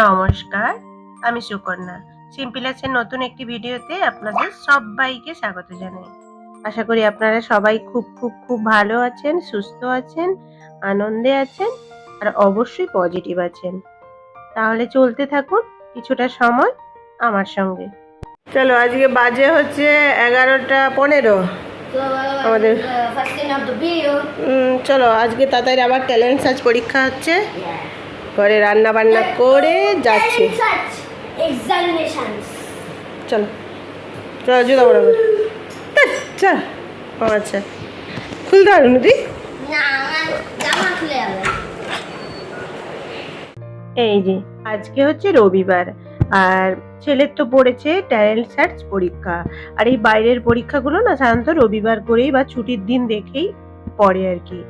নমস্কার আমি সুকন্যা। সিম্পিলাসের নতুন একটি ভিডিওতে আপনাদের সবাইকে স্বাগত জানাই। আশা করি আপনারা সবাই খুব খুব খুব ভালো আছেন সুস্থ আছেন আনন্দে আছেন আর অবশ্যই পজিটিভ আছেন। তাহলে চলতে থাকুন কিছুটা সময় আমার সঙ্গে। চলো আজকে বাজে হচ্ছে এগারোটা পনেরো। আমাদের. চলো আজকে তাড়াতাড়ি আবার ট্যালেন্ট সার্চ পরীক্ষা হচ্ছে. ঘরে রান্না বান্না করে যাচ্ছে। চলো। চলো জুতা বড় চল। আচ্ছা। খুলতে পারব না তুই এই যে আজকে হচ্ছে রবিবার। আর ছেলের তো পড়েছে ট্যালেন্ট সার্চ পরীক্ষা। আর এই বাইরের পরীক্ষাগুলো না সাধারণত রবিবার করেই বা ছুটির দিন দেখেই পড়ে আর কি।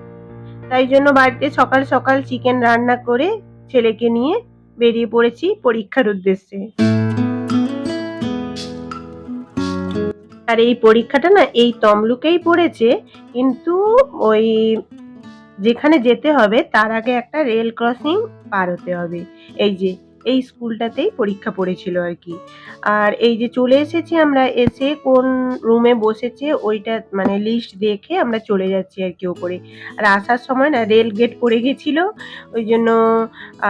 তাই জন্য বাড়িতে সকাল সকাল চিকেন রান্না করে ছেলেকে নিয়ে বেরিয়ে পড়েছি পরীক্ষার উদ্দেশ্যে। আর এই পরীক্ষাটা না এই তমলুকেই পড়েছে, কিন্তু ওই যেখানে যেতে হবে তার আগে একটা রেল ক্রসিং পার হতে হবে। এই যে এই স্কুলটাতেই পরীক্ষা পড়েছিল আর কি। আর এই যে চলে এসেছি আমরা এসে কোন রুমে বসেছে ওইটা মানে লিস্ট দেখে আমরা চলে যাচ্ছি আর কি ওপরে। আর আসার সময় না রেল গেট পড়ে গেছিল, ওই জন্য,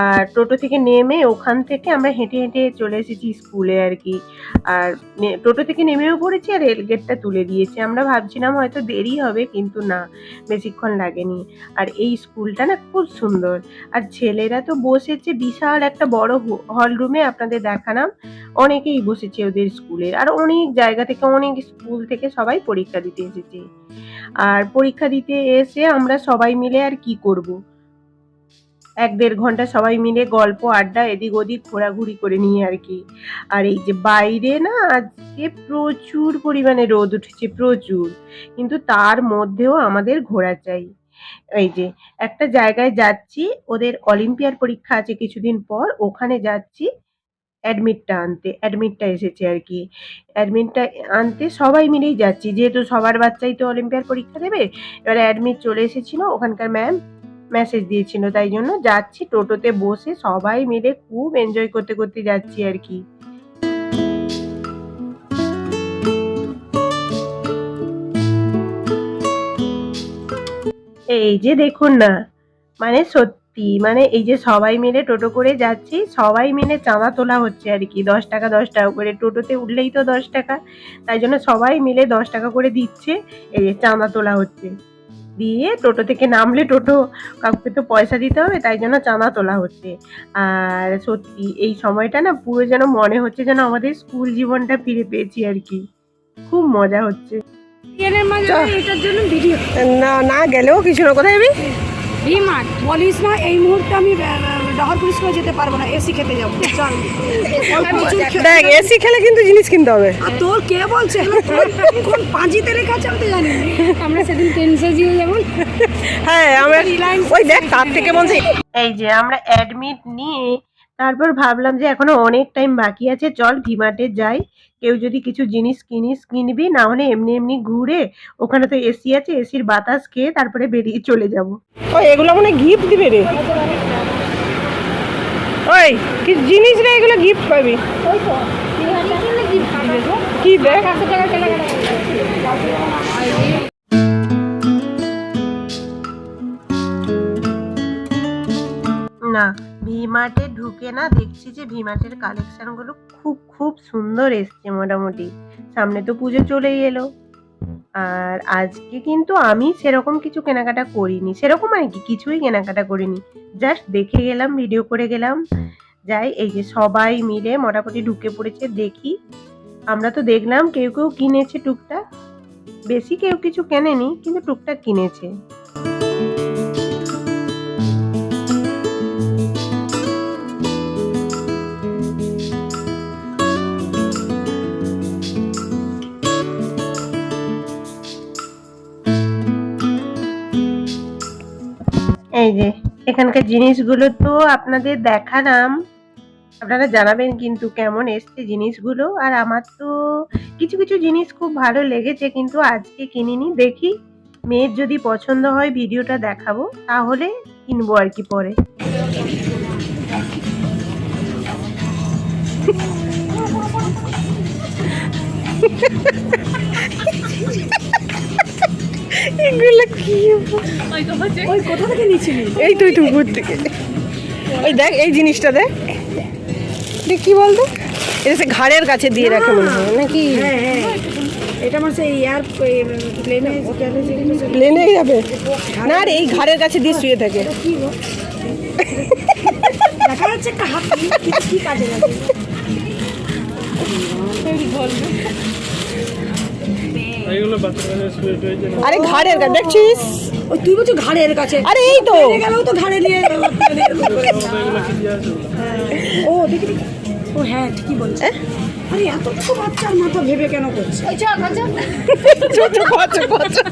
আর টোটো থেকে নেমে ওখান থেকে আমরা হেঁটে হেঁটে চলে এসেছি স্কুলে আর কি। আর টোটো থেকে নেমেও পড়েছি আর রেল গেটটা তুলে দিয়েছে। আমরা ভাবছিলাম হয়তো দেরি হবে, কিন্তু না, বেশিক্ষণ লাগেনি। আর এই স্কুলটা না খুব সুন্দর। আর ছেলেরা তো বসেছে, বিশাল একটা বড় হল রুমে আপনাদের দেখালাম। অনেকেই বসেছে ওদের স্কুলের আর অনেক জায়গা থেকে, অনেক স্কুল থেকে সবাই পরীক্ষা দিতে এসেছে। আর পরীক্ষা দিতে এসে আমরা সবাই মিলে আর কি করব? এক দেড় ঘণ্টা সবাই মিলে গল্প, আড্ডা, এদিক ওদিক ঘোরাঘুরি করে নিয়ে আর কি। আর এই যে বাইরে না, আজকে প্রচুর পরিমাণে রোদ উঠেছে, প্রচুর। কিন্তু তার মধ্যেও আমাদের ঘোরা চাই। এই যে, একটা জায়গায় যাচ্ছি, ওদের অলিম্পিয়ার পরীক্ষা আছে কিছুদিন পর, ওখানে যাচ্ছি, অ্যাডমিটটা আনতে, অ্যাডমিটটা এসেছে আর কি। অ্যাডমিটটা আনতে সবাই মিলেই যাচ্ছি, যেহেতু সবার বাচ্চাই তো অলিম্পিয়ার পরীক্ষা দেবে, এবারে অ্যাডমিট চলে এসেছিল, ওখানকার ম্যাম মেসেজ দিয়েছিল, তাই জন্য যাচ্ছি টোটোতে বসে সবাই মিলে খুব এনজয় করতে করতে যাচ্ছি আর কি। এই যে দেখুন না মানে সত্যি মানে এই যে সবাই মিলে টোটো করে যাচ্ছি, সবাই মিলে চাঁদা তোলা হচ্ছে আর কি, দশ টাকা দশ টাকা করে। টোটোতে উঠলেই তো দশ টাকা, তাই জন্য সবাই মিলে দশ টাকা করে দিচ্ছে, এই যে চাঁদা তোলা হচ্ছে। দিয়ে টোটো থেকে নামলে টোটো, কাউকে তো পয়সা দিতে হবে, তাই জন্য চাঁদা তোলা হচ্ছে। আর সত্যি, এই সময়টা না পুরো যেন মনে হচ্ছে যেন আমাদের স্কুল জীবনটা ফিরে পেয়েছি আর কি। খুব মজা হচ্ছে। না না গেলেও কিছু না কোথায় যাবি? ভিমার্ট বলিস না এই মুহূর্তে আমি যেতে পারব না এসি খেতে যাব। দেখ এসি খেলে কিন্তু জিনিস কিনতে হবে। আর তোর কে বলছে? কোন পাঁজিতে লেখা আছে আমি তো জানি আমরা সেদিন টেনসে দিয়ে যেমন হ্যাঁ আমরা ওই দেখ তার থেকে বলছি। এই যে আমরা অ্যাডমিট নিয়ে তারপর ভাবলাম যে এখনও অনেক টাইম বাকি আছে চল ভিমার্টে যাই। কেউ যদি কিছু জিনিস কিনিস কিনবি না হলে এমনি এমনি ঘুরে ওখানে তো এসি আছে এসির বাতাস খেয়ে তারপরে বেরিয়ে চলে যাব। ও এগুলো মনে গিফট দিবে রে। ওই কি জিনিস রে এগুলো গিফট পাবি? কি দেখ? না ভিমার্টে ঢুকে না দেখছি যে ভিমার্টের কালেকশনগুলো খুব খুব সুন্দর এসছে মোটামুটি। সামনে তো পুজো চলেই এলো। আর আজকে কিন্তু আমি সেরকম কিছু কেনাকাটা করিনি। সেরকম আর কি, কিছুই কেনাকাটা করিনি। জাস্ট দেখে গেলাম ভিডিও করে গেলাম। যাই, এই যে সবাই মিলে মোটামুটি ঢুকে পড়েছে, দেখি। আমরা তো দেখলাম কেউ কেউ কিনেছে টুকটাক। বেশি কেউ কিছু কেনেনি, কিন্তু টুকটাক কিনেছে। এখানকার জিনিসগুলো তো আপনাদের দেখালাম। আপনারা জানাবেন কিন্তু কেমন এসছে জিনিসগুলো। আর আমার তো কিছু কিছু জিনিস খুব ভালো লেগেছে কিন্তু আজকে কিনিনি। দেখি মেয়ের যদি পছন্দ হয় ভিডিওটা দেখাবো, তাহলে কিনবো আর কি পরে। এগুলো কি ওই কোথা থেকে নিয়েছিলি? এই তুই তুই উপর থেকে। ওই দেখ এই জিনিসটা দেখ। কি বলতো? এটা সে ঘাড়ের কাছে দিয়ে রাখে মনে হয় নাকি? হ্যাঁ হ্যাঁ এটা আমার সেই এয়ার প্লেনে প্লেনে যাবে? না রে এই ঘাড়ের কাছে দিয়ে শুয়ে থাকে। দেখা যাচ্ছে কি কাজে লাগে। আরে ঘাড়ের কাছে দেখছিস? ওই তুই বলছো ঘাড়ের কাছে? আরে এই তো। গেলেও তো ঘাড়ে নিয়ে দিয়ে ও দেখি ও হ্যাঁ ঠিকই বলছে। আরে এতটুকু বাচ্চার মাথা ভেবে কেন করছে? ওই চ কাজ ছোট কচো কচো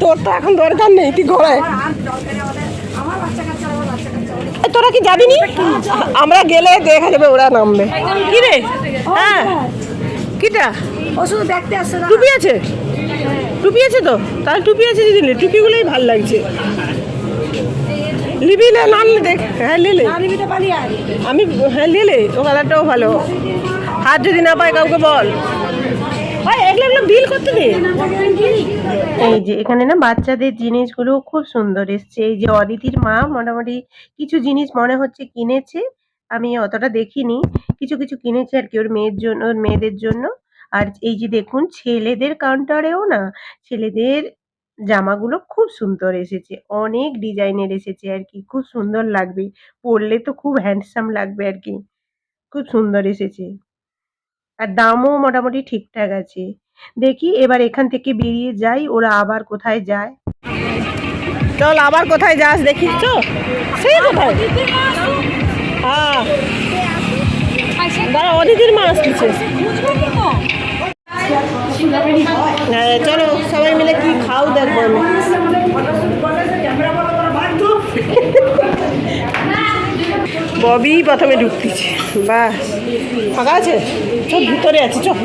তোর তো এখন দরকার নেই তুই ঘোড়ায় আমার আর দরকার নেই আমাদের আমার বাচ্চা কাচ্চা আমার বাচ্চা কাচ্চা। অনেক এ, তোরা কি যাবি নি? আমরা গেলে দেখা যাবে ওরা নামবে। কি রে? হ্যাঁ। কিটা? ও শুধু দেখতে আসছে না। টুপি আছে? টুপি আছে তো? তাহলে টুপি আছে নে। টুপিগুলোই ভালো লাগছে। লিবি না না নিলে দেখ হ্যাঁ লিলে আমি হ্যাঁ লিলে ও কালারটাও ভালো। হাত যদি না পায় কাউকে বল। বিল করতে দে। এই যে এখানে না বাচ্চাদের জিনিসগুলো খুব সুন্দর এসছে। এই যে অদিতির মা মোটামুটি কিছু জিনিস মনে হচ্ছে কিনেছে। আমি অতটা দেখিনি। কিছু কিছু কিনেছে আর কি ওর মেয়ের জন্য ওর মেয়েদের জন্য। আর এই যে দেখুন ছেলেদের কাউন্টারেও না ছেলেদের জামাগুলো খুব সুন্দর এসেছে। অনেক ডিজাইনের এসেছে আর কি খুব সুন্দর লাগবে। পরলে তো খুব হ্যান্ডসাম লাগবে আর কি খুব সুন্দর এসেছে। আর দামও মোটামুটি ঠিকঠাক আছে। দেখি এবার এখান থেকে বেরিয়ে যাই ওরা আবার কোথায় যায়। চল আবার কোথায় যাস দেখিস তো? সেই কোথায়? হ্যাঁ। দাঁড়া অদিতির মা আসতেছে। হ্যাঁ চলো, সবাই মিলে কি খাও দেখব আমি। ববি প্রথমে ঢুকতেছে। বাস ফাঁকা আছে? চল, ভিতরে আছে, চল।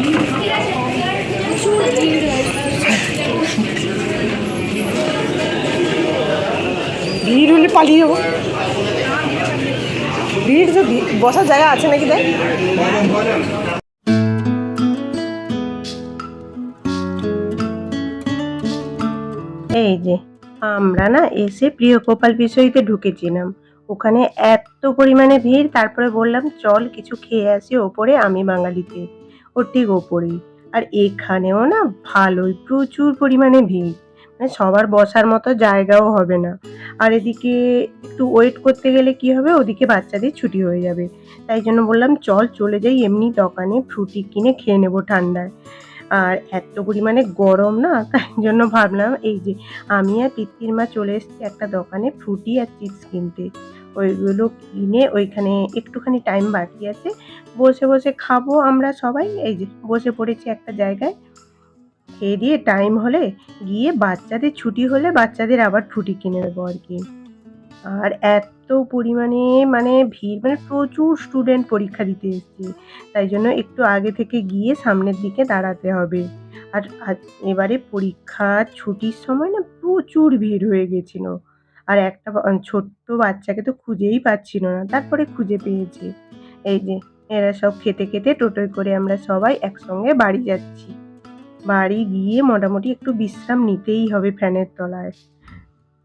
ভিড় হলে পালিয়ে যাব। বসার জায়গা আছে নাকি দেখ? এই যে, আমরা না এসে প্রিয় গোপাল বিষয়তে ঢুকেছিলাম। ওখানে এত পরিমাণে ভিড়, তারপরে বললাম, চল, কিছু খেয়ে আসি ওপরে, আমি বাঙালিতে ওর ঠিক ওপরেই। আর এখানেও না ভালোই, প্রচুর পরিমাণে ভিড়। সবার বসার মতো জায়গাও হবে না। আর এদিকে একটু ওয়েট করতে গেলে কি হবে? ওদিকে বাচ্চাদের ছুটি হয়ে যাবে। তাই জন্য বললাম, চল চলে যাই এমনি দোকানে ফ্রুটি কিনে খেয়ে নেব ঠান্ডায়। আর এত পরিমাণে গরম না? তাই জন্য ভাবলাম, এই যে আমি আর পিত্তির মা চলে এসেছি একটা দোকানে ফ্রুটি আর চিপস কিনতে। ওইগুলো কিনে ওইখানে একটুখানি টাইম বাকি আছে। বসে বসে খাব আমরা সবাই। এই যে বসে পড়েছি একটা জায়গায়। খেয়ে দিয়ে টাইম হলে গিয়ে বাচ্চাদের ছুটি হলে বাচ্চাদের আবার ফ্রুটি কিনে দেবো আর কি। আর এত পরিমাণে মানে ভিড় মানে প্রচুর স্টুডেন্ট পরীক্ষা দিতে এসছে। তাই জন্য একটু আগে থেকে গিয়ে সামনের দিকে দাঁড়াতে হবে। আর এবারে পরীক্ষা ছুটির সময় না প্রচুর ভিড় হয়ে গেছিল। আর একটা ছোট্ট বাচ্চাকে তো খুঁজেই পাচ্ছিল না, তারপরে খুঁজে পেয়েছে। এই যে, এরা সব খেতে খেতে টোটোয় করে আমরা সবাই একসঙ্গে বাড়ি যাচ্ছি। বাড়ি গিয়ে মোটামুটি একটু বিশ্রাম নিতেই হবে ফ্যানের তলায়।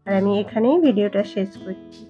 আর আমি এখানেই ভিডিওটা শেষ করছি।